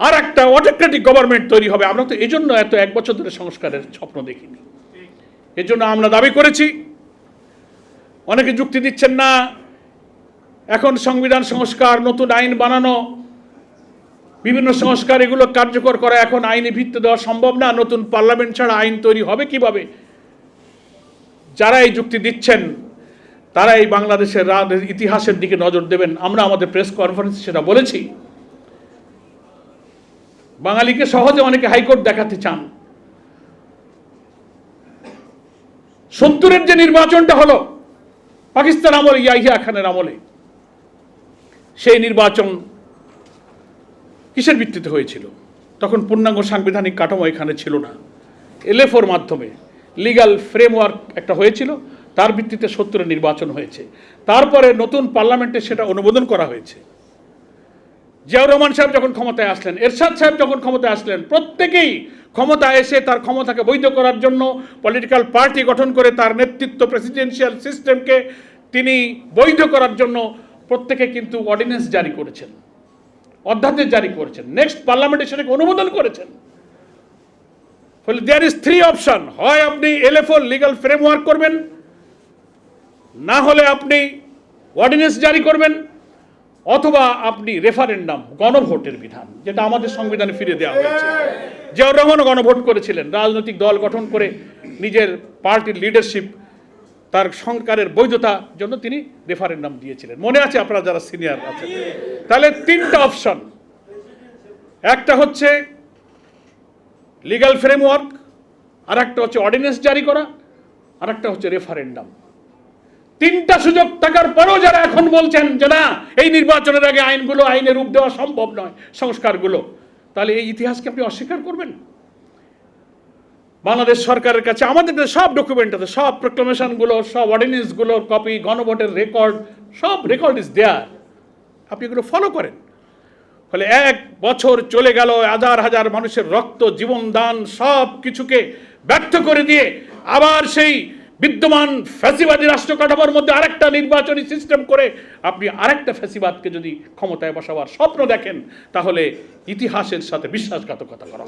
আর একটা autocratic government তৈরি হবে। আমরা তো এই জন্য এত এক বছর ধরে সংস্কারের স্বপ্ন দেখিনি। এর জন্য আমরা দাবি করেছি, অনেকে যুক্তি দিচ্ছেন না, এখন সংবিধান সংস্কার, নতুন আইন বানানো, বিভিন্ন সংস্কার এগুলো কার্যকর করা এখন আইনে ভিত্তি দেওয়া সম্ভব না, নতুন পার্লামেন্ট ছাড়া আইন তৈরি হবে কীভাবে? যারা এই যুক্তি দিচ্ছেন তারা এই বাংলাদেশের ইতিহাসের দিকে নজর দেবেন। আমরা আমাদের প্রেস কনফারেন্সে সেটা বলেছি। বাঙালিকে সহজে অনেকে হাইকোর্ট দেখাতে চান। সত্তরের যে নির্বাচনটা হলো, পাকিস্তান আমলে, ইয়াহিয়া খানের আমলে, সেই নির্বাচন কিসের ভিত্তিতে হয়েছিল? তখন পূর্ণাঙ্গ সাংবিধানিক কাঠামো এখানে ছিল না। এলএফওর মাধ্যমে লিগ্যাল ফ্রেমওয়ার্ক একটা হয়েছিল, তার ভিত্তিতে সত্তরের নির্বাচন হয়েছে। তারপরে নতুন পার্লামেন্টে সেটা অনুমোদন করা হয়েছে। জিয়াউর রহমান সাহেব যখন ক্ষমতায় আসলেন, এরশাদ সাহেব যখন ক্ষমতায় আসলেন, প্রত্যেকেই ক্ষমতা এসে তার ক্ষমতাকে বৈধ করার জন্য পলিটিক্যাল পার্টি গঠন করে তার নেতৃত্ব প্রেসিডেন্সিয়াল সিস্টেমকে তিনি বৈধ করার জন্য প্রত্যেকে কিন্তু অর্ডিন্যান্স জারি করেছেন, অধ্যাদেশ জারি করেছেন। নেক্সট পার্লামেন্টে সেটাকে অনুমোদন করেছেন। ফলে দেয়ার ইজ থ্রি অপশন হয় আপনি এলএফও লিগাল ফ্রেমওয়ার্ক করবেন, না হলে আপনি অর্ডিন্যান্স জারি করবেন অথবা আপনি রেফারেন্ডাম গণভোটের বিধান, যেটা আমাদের সংবিধানে ফিরে দেওয়া হয়েছে। জিয়াউর রহমানও গণভোট করেছিলেন, রাজনৈতিক দল গঠন করে নিজের পার্টির লিডারশিপ তার সরকারের বৈধতার জন্য তিনি রেফারেন্ডাম দিয়েছিলেন। মনে আছে আপনারা যারা সিনিয়র আছেন? তাহলে তিনটা অপশন একটা হচ্ছে লিগ্যাল ফ্রেমওয়ার্ক আর একটা হচ্ছে অর্ডিন্যান্স জারি করা আর একটা হচ্ছে রেফারেন্ডাম তিনটা সুযোগ থাকার পরেও যারা এখন বলছেন যে না, এই নির্বাচনের আগে আইনগুলো, আইনে রূপ দেওয়া সম্ভব নয়, সংস্কারগুলো, তাহলে এই ইতিহাসকে আপনি অস্বীকার করবেন? বাংলাদেশ সরকারের কাছে আমাদের সব ডকুমেন্ট আছে, সব প্রোক্লামেশনগুলো সব অর্ডিনেন্সগুলোর কপি গণভোটের রেকর্ড সব রেকর্ড ইজ দেয়ার আপনি এগুলো ফলো করেন। ফলে এক বছর চলে গেল, হাজার হাজার মানুষের রক্ত জীবন দান সব কিছুকে ব্যর্থ করে দিয়ে আবার সেই বিদ্যমান ফ্যাসিবাদী রাষ্ট্র কাঠামোর মধ্যে আরেকটা নির্বাচনী সিস্টেম করে আপনি আরেকটা ফ্যাসিবাদকে যদি ক্ষমতায় বসাবার স্বপ্ন দেখেন, তাহলে ইতিহাসের সাথে বিশ্বাসঘাতকতা করা।